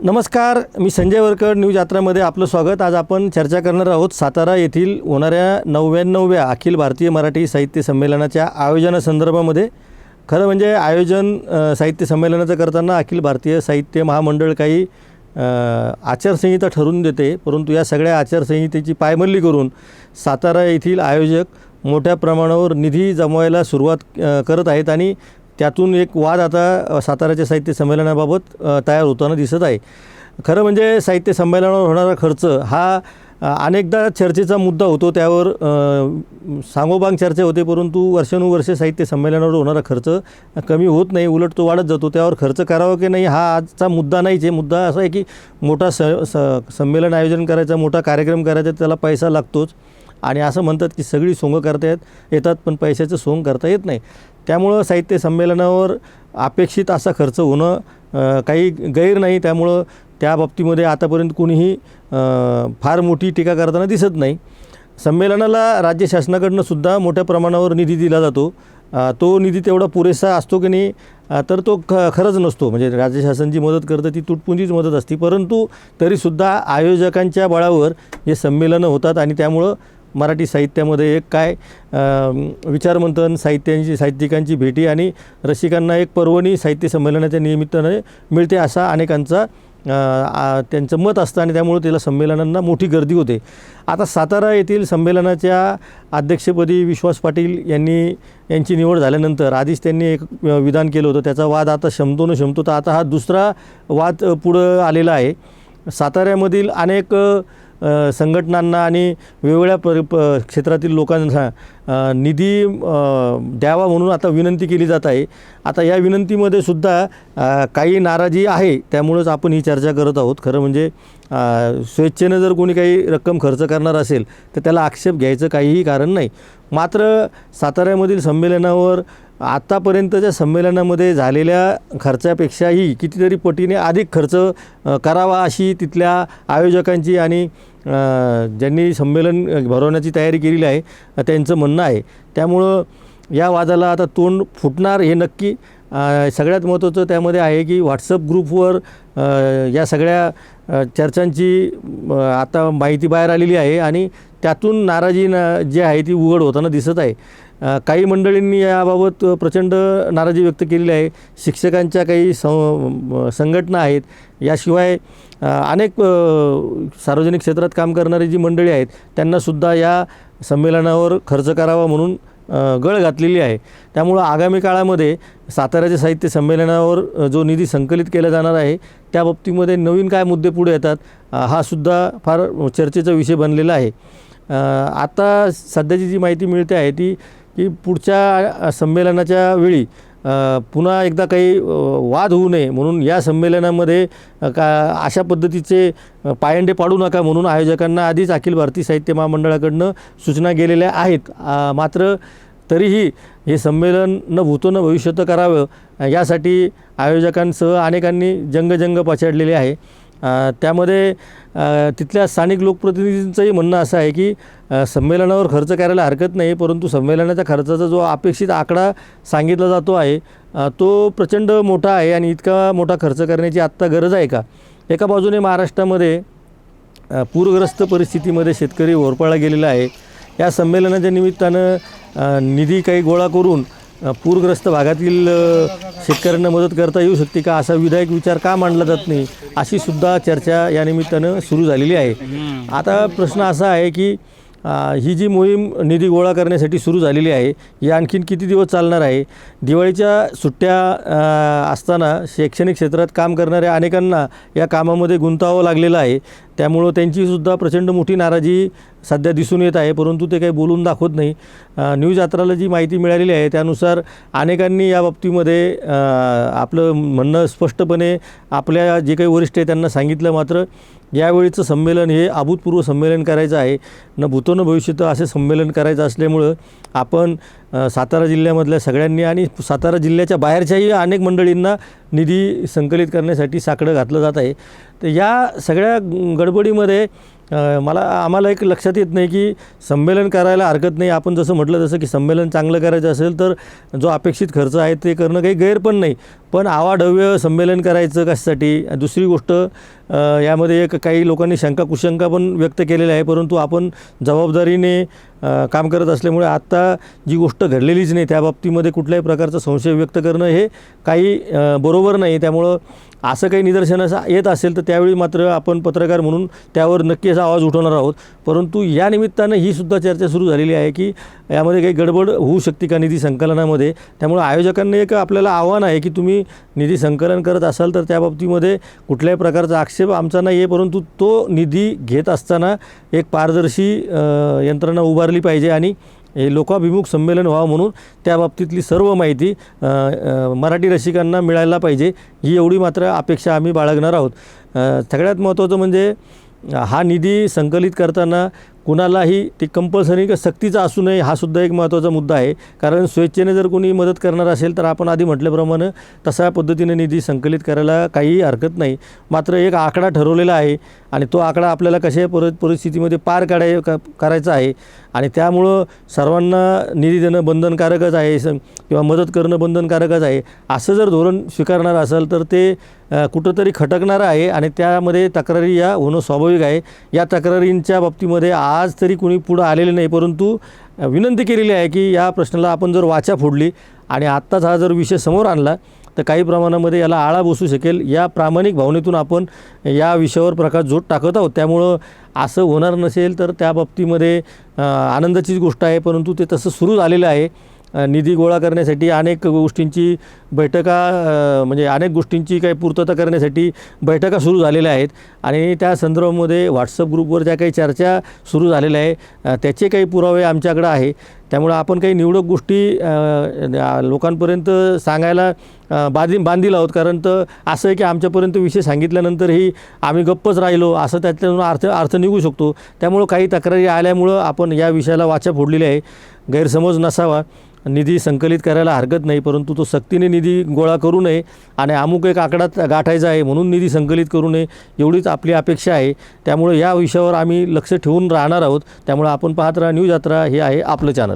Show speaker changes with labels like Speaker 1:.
Speaker 1: नमस्कार मी संजय वरकर न्यूज यात्रामध्ये आपलं स्वागत. आज आपण चर्चा करणार आहोत सातारा येथील होणाऱ्या नव्याण्णव्या अखिल भारतीय मराठी साहित्य संमेलनाच्या आयोजनासंदर्भामध्ये. खरं म्हणजे आयोजन साहित्य संमेलनाचं करताना अखिल भारतीय साहित्य महामंडळ काही आचारसंहिता ठरवून देते. परंतु या सगळ्या आचारसंहितेची पायमल्ली करून सातारा येथील आयोजक मोठ्या प्रमाणावर निधी जमवायला सुरुवात करत आहेत आणि त्यातून एक वाद आता साताऱ्याच्या साहित्य संमेलनाबाबत तयार होताना दिसत आहे. खरं म्हणजे साहित्य संमेलनावर होणारा खर्च हा अनेकदा चर्चेचा मुद्दा होतो त्यावर सांगोबांग चर्चा होते परंतु वर्षानुवर्षे साहित्य संमेलनावर होणारा खर्च कमी होत नाही उलट तो वाढत जातो. त्यावर खर्च करावा की नाही हा आजचा मुद्दा नाहीच आहे मुद्दा असा आहे की मोठा स स संमेलन आयोजन करायचा मोठा कार्यक्रम करायचा त्याला पैसा लागतोच. आणि असं म्हणतात की सगळी सोंगं करता येत येतात पण पैशाचं सोंग करता येत नाही. त्यामुळं साहित्य संमेलनावर अपेक्षित असा खर्च होणं काही गैर नाही. त्यामुळं त्या बाबतीमध्ये आतापर्यंत कोणीही फार मोठी टीका करताना दिसत नाही. संमेलनाला राज्य शासनाकडनं सुद्धा मोठ्या प्रमाणावर निधी दिला जातो. तो निधी तेवढा पुरेसा असतो की नाही तर तो ख खरंच नसतो. म्हणजे राज्य शासन जी मदत करतं ती तुटपुंजीच मदत असते. परंतु तरीसुद्धा आयोजकांच्या बळावर हे संमेलनं होतात आणि त्यामुळं मराठी साहित्यामध्ये एक काय विचारमंथन साहित्यांची साहित्यिकांची भेटी आणि रसिकांना एक पर्वणी साहित्य संमेलनाच्या निमित्ताने मिळते असा अनेकांचा त्यांचं मत असतं आणि त्यामुळे त्याला संमेलनांना मोठी गर्दी होते. आता सातारा येथील संमेलनाच्या अध्यक्षपदी विश्वास पाटील यांनी यांची निवड झाल्यानंतर आधीच त्यांनी एक विधान केलं होतं. त्याचा वाद आता शमतो न शमतो तर आता हा दुसरा वाद पुढं आलेला आहे. साताऱ्यामधील अनेक संघटनांना आणि वेगवेगळ्या पर प क्षेत्रातील लोकांना निधी द्यावा म्हणून आता विनंती केली जात आहे. आता या विनंतीमध्ये सुद्धा काही नाराजी आहे त्यामुळंच आपण ही चर्चा करत आहोत. खरं म्हणजे स्वेच्छेनं जर कोणी काही रक्कम खर्च करणार असेल तर त्याला आक्षेप घ्यायचं काहीही कारण नाही. मात्र साताऱ्यामधील संमेलनावर आत्तापर्यंतच्या संमेलनामध्ये झालेल्या खर्चापेक्षाही कितीतरी पटीने अधिक खर्च करावा अशी तिथल्या आयोजकांची आणि ज्यांनी संमेलन भरवण्याची तयारी केलेली आहे त्यांचं म्हणणं आहे. त्यामुळं या वादाला आता तोंड फुटणार हे नक्की. सगळ्यात महत्त्वाचं त्यामध्ये आहे की व्हॉट्सअप ग्रुपवर या सगळ्या चर्चांची आता माहिती बाहेर आलेली आहे आणि त्यातून नाराजी ना जी आहे ती उघड होताना दिसत आहे. काही मंडळींनी याबाबत प्रचंड नाराजी व्यक्त केलेली आहे. शिक्षकांच्या काही सं संघटना आहेत. याशिवाय अनेक सार्वजनिक क्षेत्रात काम करणारी जी मंडळी आहेत त्यांनासुद्धा या संमेलनावर खर्च करावा म्हणून गळ घातलेली आहे. त्यामुळं आगामी काळामध्ये साताऱ्याच्या साहित्य संमेलनावर जो निधी संकलित केला जाणार आहे त्या बाबतीमध्ये नवीन काय मुद्दे पुढे येतात हा सुद्धा फार चर्चेचा विषय बनलेला आहे. आता सध्याची जी माहिती मिळते आहे ती की पुढच्या संमेलनाच्या वेळी पुन्हा एकदा काही वाद होऊ नये म्हणून या संमेलनामध्ये का अशा पद्धतीचे पायंडे पाडू नका म्हणून आयोजकांना आधीच अखिल भारतीय साहित्य महामंडळाकडनं सूचना गेलेल्या आहेत. मात्र तरीही हे संमेलन न भूतो न भविष्यत करावं यासाठी आयोजकांसह अनेकांनी जंगजंग पछाडलेले आहे. त्यामध्ये तिथल्या स्थानिक लोकप्रतिनिधींचंही म्हणणं असं आहे की संमेलनावर खर्च करायला हरकत नाही परंतु संमेलनाच्या खर्चाचा जो अपेक्षित आकडा सांगितला जातो आहे तो प्रचंड मोठा आहे आणि इतका मोठा खर्च करण्याची आत्ता गरज आहे का? एका बाजूने महाराष्ट्रामध्ये पूरग्रस्त परिस्थितीमध्ये शेतकरी होरपाळा गेलेला आहे. या संमेलनाच्या निमित्तानं निधी काही गोळा करून पूरग्रस्त भागातील शेतकऱ्यांना मदत करता येऊ शकते का? असा विधायक विचार का मांडला जात नाही? अशी सुद्धा चर्चा या निमित्तानं सुरू झालेली आहे. आता प्रश्न असा आहे की ही जी मोहीम निधी गोळा करण्यासाठी सुरू झालेली आहे ही आणखीन किती दिवस चालणार आहे? दिवाळीच्या सुट्ट्या असताना शैक्षणिक क्षेत्रात काम करणाऱ्या अनेकांना या कामामध्ये गुंतावं लागलेलं आहे. त्यामुळं त्यांचीसुद्धा प्रचंड मोठी नाराजी सध्या दिसून येत आहे परंतु ते काही बोलून दाखवत नाही. न्यूज यात्राला जी माहिती मिळालेली आहे त्यानुसार अनेकांनी या बाबतीमध्ये आपलं म्हणणं स्पष्टपणे आपल्या जे काही वरिष्ठ आहे त्यांना सांगितलं मात्र यावेळीचं संमेलन हे अभूतपूर्व संमेलन करायचं आहे. न भूतो न भविष्यत असे संमेलन करायचं असल्यामुळं आपण सातारा जिल्ह्यामधल्या सगळ्यांनी आणि सातारा जिल्ह्याच्या बाहेरच्याही अनेक मंडळींना निधी संकलित करण्यासाठी साकडं घातलं जात आहे. तर या सगळ्या गडबडीमध्ये मला आम्हाला एक लक्षात येत नाही की संमेलन करायला हरकत नाही. आपण जसं म्हटलं जसं की संमेलन चांगलं करायचं असेल तर जो अपेक्षित खर्च आहे ते करणं काही गैर पण नाही. पण आवाढव्य संमेलन करायचं कशासाठी? दुसरी गोष्ट यामध्ये एक काही लोकांनी शंका कुशंका पण व्यक्त केलेल्या आहे परंतु आपण जबाबदारीने काम करत असल्यामुळे आत्ता जी गोष्ट घडलेलीच नाही त्या बाबतीमध्ये कुठल्याही प्रकारचा संशय व्यक्त करणं हे काही बरोबर नाही. त्यामुळं असं काही निदर्शनास येत असेल तर त्यावेळी मात्र आपण पत्रकार म्हणून त्यावर नक्की असा आवाज उठवणार आहोत. परंतु या निमित्तानं ही सुद्धा चर्चा सुरू झालेली आहे की यामध्ये काही गडबड होऊ शकते का निधी संकलनामध्ये? त्यामुळे आयोजकांना एक आपल्याला आव्हान आहे की तुम्ही निधी संकलन करत असाल तर त्या बाबतीमध्ये कुठल्याही प्रकारचा आक्षेप आमचा नाही आहे परंतु तो निधी घेत असताना एक पारदर्शी यंत्रणा उभारली पाहिजे आणि हे लोकाभिमुख संमेलन व्हावं म्हणून त्या बाबतीतली सर्व माहिती मराठी रसिकांना मिळायला पाहिजे ही एवढी मात्र अपेक्षा आम्ही बाळगणार आहोत. सगळ्यात महत्त्वाचं म्हणजे हा निधी संकलित करताना कुणालाही ती कंपल्सरी का सक्तीचा असू नये हा सुद्धा एक महत्त्वाचा मुद्दा आहे. कारण स्वेच्छेने जर कोणी मदत करणार असेल तर आपण आधी म्हटल्याप्रमाणे तशा पद्धतीने निधी संकलित करायला काहीही हरकत नाही. मात्र एक आकडा ठरवलेला आहे आणि तो आकडा आपल्याला कशा पर परिस्थितीमध्ये पार काढाय क- करायचा आहे आणि त्यामुळं सर्वांना निधी देणं बंधनकारकच आहे स किंवा मदत करणं बंधनकारकच आहे. असं जर धोरण स्वीकारणार असेल तर ते कुठंतरी खटकणारं आहे आणि त्यामध्ये तक्रारी या होणं स्वाभाविक आहे. या तक्रारींच्या बाबतीमध्ये आ आज तरी कुणी पुढं आलेले नाही परंतु विनंती केलेली आहे की या प्रश्नाला आपण जर वाचा फोडली आणि आत्ताच हा जर विषय समोर आणला तर काही प्रमाणामध्ये याला आळा बसू शकेल. या प्रामाणिक भावनेतून आपण या विषयावर प्रकाश जोड टाकत आहोत. त्यामुळं असं होणार नसेल तर त्या बाबतीमध्ये आनंदाचीच गोष्ट आहे परंतु ते तसं सुरू झालेलं आहे. निधी गोळा करण्यासाठी अनेक गोष्टींची बैठका म्हणजे अनेक गोष्टींची काही पूर्तता करण्यासाठी बैठका सुरू झालेल्या आहेत. आणि त्या संदर्भामध्ये व्हॉट्सअप ग्रुपवर ज्या काही चर्चा सुरू झालेल्या आहे त्याचे काही पुरावे आमच्याकडं आहे. त्यामुळं आपण काही निवडक गोष्टी लोकांपर्यंत सांगायला बांधी बांधील आहोत. कारण तर असं आहे की आमच्यापर्यंत विषय सांगितल्यानंतरही आम्ही गप्पच राहिलो. असं त्यातून अर्थ अर्थ निघू शकतो. त्यामुळं काही तक्रारी आल्यामुळं आपण या विषयाला वाचा फोडलेली आहे. गैरसमज नसावा. निधी संकलित करायला हरकत नाही. परंतु तो सक्तीने निधी गोळा करू नये आणि अमुक एक आकडात गाठायचा आहे म्हणून निधी संकलित करू नये एवढीच आपली अपेक्षा आहे. त्यामुळे या विषयावर आम्ही लक्ष ठेवून राहणार आहोत. त्यामुळे आपण पाहत राहा. न्यूज यात्रा हे आहे आपलं चॅनल.